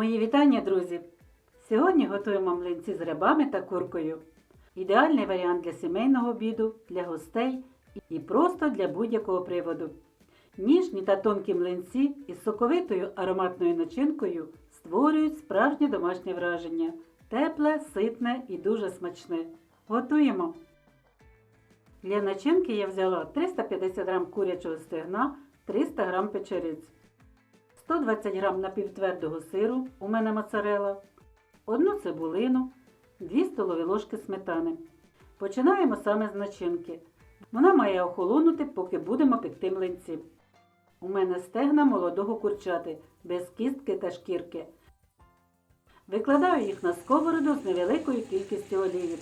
Мої вітання, друзі! Сьогодні готуємо млинці з грибами та куркою. Ідеальний варіант для сімейного обіду, для гостей і просто для будь-якого приводу. Ніжні та тонкі млинці із соковитою ароматною начинкою створюють справжнє домашнє враження. Тепле, ситне і дуже смачне. Готуємо! Для начинки я взяла 350 г курячого стегна, 300 г печериць. 120 г напівтвердого сиру, у мене моцарела, одну цибулину, 2 столові ложки сметани. Починаємо саме з начинки. Вона має охолонути, поки будемо пекти млинці. У мене стегна молодого курчати, без кістки та шкірки. Викладаю їх на сковороду з невеликою кількістю олії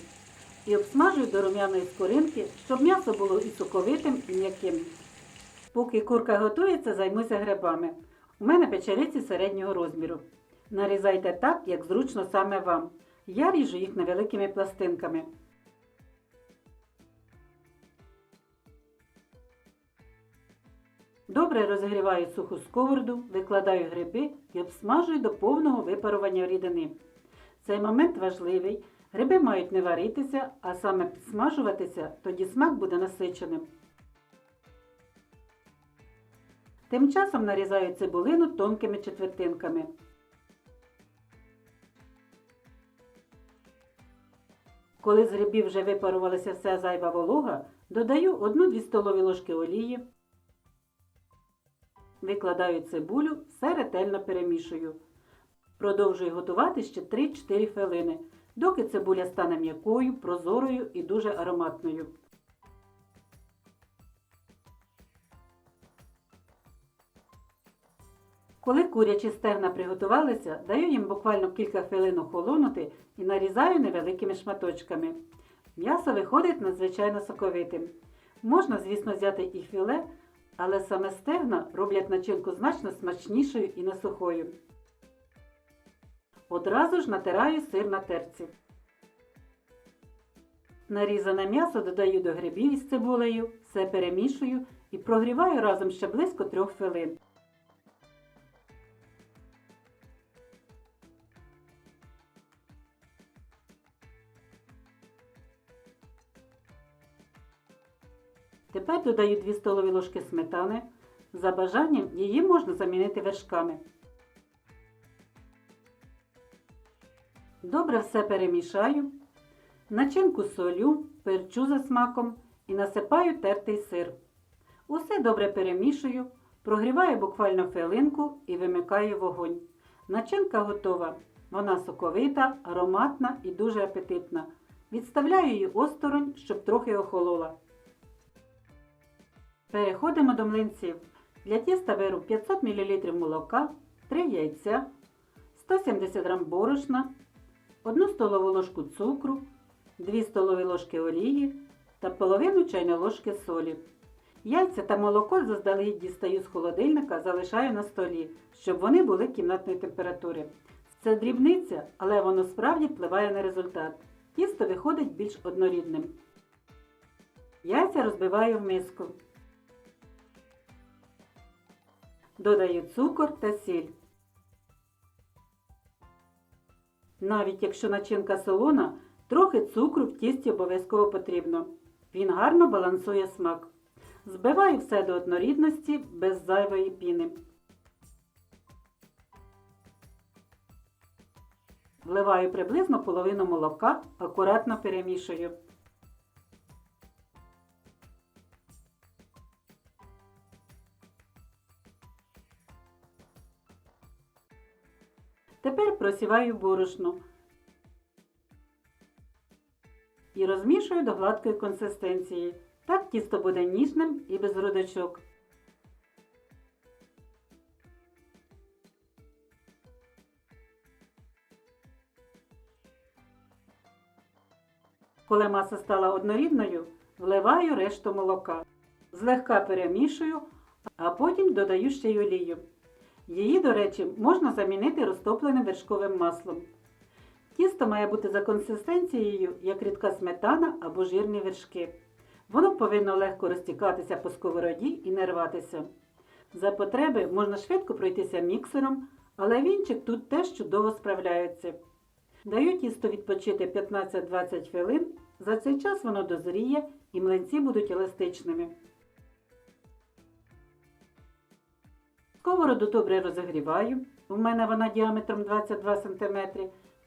і обсмажую до рум'яної скоринки, щоб м'ясо було і соковитим, і м'яким. Поки курка готується, займуся грибами. У мене печериці середнього розміру. Нарізайте так, як зручно саме вам. Я ріжу їх невеликими пластинками. Добре розігріваю суху сковороду, викладаю гриби і обсмажую до повного випарування рідини. Цей момент важливий. Гриби мають не варитися, а саме підсмажуватися, тоді смак буде насиченим. Тим часом нарізаю цибулину тонкими четвертинками. Коли з грибів вже випарувалася вся зайва волога, додаю 1-2 столові ложки олії, викладаю цибулю, все ретельно перемішую. Продовжую готувати ще 3-4 хвилини, доки цибуля стане м'якою, прозорою і дуже ароматною. Коли курячі стегна приготувалися, даю їм буквально кілька хвилин охолонути і нарізаю невеликими шматочками. М'ясо виходить надзвичайно соковитим. Можна, звісно, взяти і філе, але саме стегна роблять начинку значно смачнішою і не сухою. Одразу ж натираю сир на терці. Нарізане м'ясо додаю до грибів із цибулею, все перемішую і прогріваю разом ще близько 3 хвилин. Тепер додаю 2 столові ложки сметани. За бажанням її можна замінити вершками. Добре все перемішаю. Начинку солю, перчу за смаком і насипаю тертий сир. Усе добре перемішую, прогріваю буквально хвилинку і вимикаю вогонь. Начинка готова. Вона соковита, ароматна і дуже апетитна. Відставляю її осторонь, щоб трохи охолола. Переходимо до млинців. Для тіста беру 500 мл молока, 3 яйця, 170 г борошна, 1 столову ложку цукру, 2 столові ложки олії та половину чайної ложки солі. Яйця та молоко заздалегідь дістаю з холодильника, залишаю на столі, щоб вони були кімнатної температури. Це дрібниця, але воно справді впливає на результат. Тісто виходить більш однорідним. Яйця розбиваю в миску. Додаю цукор та сіль. Навіть якщо начинка солона, трохи цукру в тісті обов'язково потрібно. Він гарно балансує смак. Збиваю все до однорідності без зайвої піни. Вливаю приблизно половину молока, акуратно перемішую. Тепер просіваю борошно і розмішую до гладкої консистенції. Так тісто буде ніжним і без грудочок. Коли маса стала однорідною, вливаю решту молока. Злегка перемішую, а потім додаю ще й олію. Її, до речі, можна замінити розтопленим вершковим маслом. Тісто має бути за консистенцією, як рідка сметана або жирні вершки. Воно повинно легко розтікатися по сковороді і не рватися. За потреби можна швидко пройтися міксером але вінчик тут теж чудово справляється. Даю тісто відпочити 15-20 хвилин. За цей час воно дозріє і млинці будуть еластичними. Сковороду добре розігріваю. У мене вона діаметром 22 см.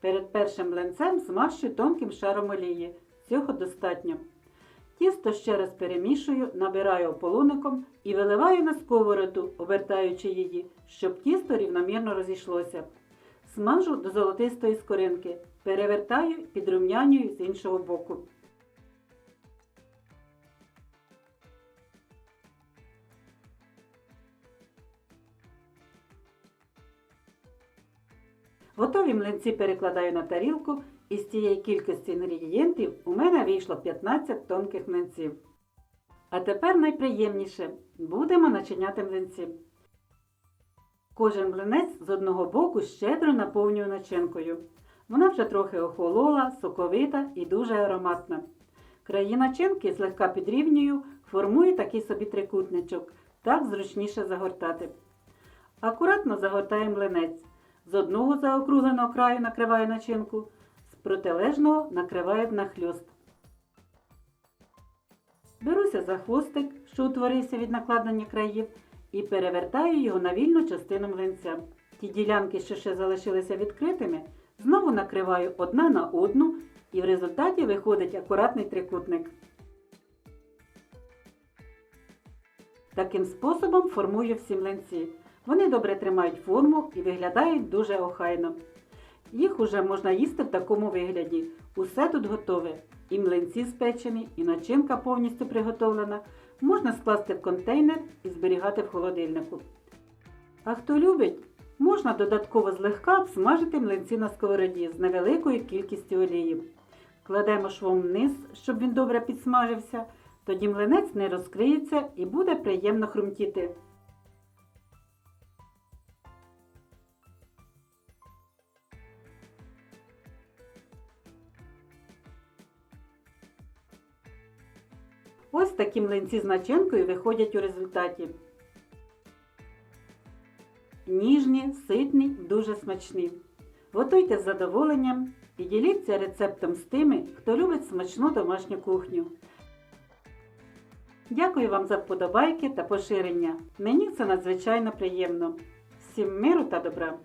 Перед першим млинцем змащую тонким шаром олії. Цього достатньо. Тісто ще раз перемішую, набираю ополоником і виливаю на сковороду, обертаючи її, щоб тісто рівномірно розійшлося. Смажу до золотистої скоринки, перевертаю, підрумнянюю з іншого боку. Готові млинці перекладаю на тарілку, і з цієї кількості інгредієнтів у мене вийшло 15 тонких млинців. А тепер найприємніше будемо начиняти млинці. Кожен млинець з одного боку щедро наповнюю начинкою. Вона вже трохи охолола, соковита і дуже ароматна. Краї начинки злегка підрівнюю, формую такий собі трикутничок, так зручніше загортати. Акуратно загортаю млинець. З одного заокругленого краю накриваю начинку, з протилежного накриваю внахльост. Беруся за хвостик, що утворився від накладення країв, і перевертаю його на вільну частину млинця. Ті ділянки, що ще залишилися відкритими, знову накриваю одна на одну, і в результаті виходить акуратний трикутник. Таким способом формую всі млинці. Вони добре тримають форму і виглядають дуже охайно. Їх уже можна їсти в такому вигляді. Усе тут готове. І млинці спечені, і начинка повністю приготовлена. Можна скласти в контейнер і зберігати в холодильнику. А хто любить, можна додатково злегка обсмажити млинці на сковороді з невеликою кількістю олії. Кладемо швом вниз, щоб він добре підсмажився, тоді млинець не розкриється і буде приємно хрумтіти. Ось такі млинці з начинкою виходять у результаті. Ніжні, ситні, дуже смачні. Готуйте з задоволенням і діліться рецептом з тими, хто любить смачну домашню кухню. Дякую вам за вподобайки та поширення. Мені це надзвичайно приємно. Всім миру та добра!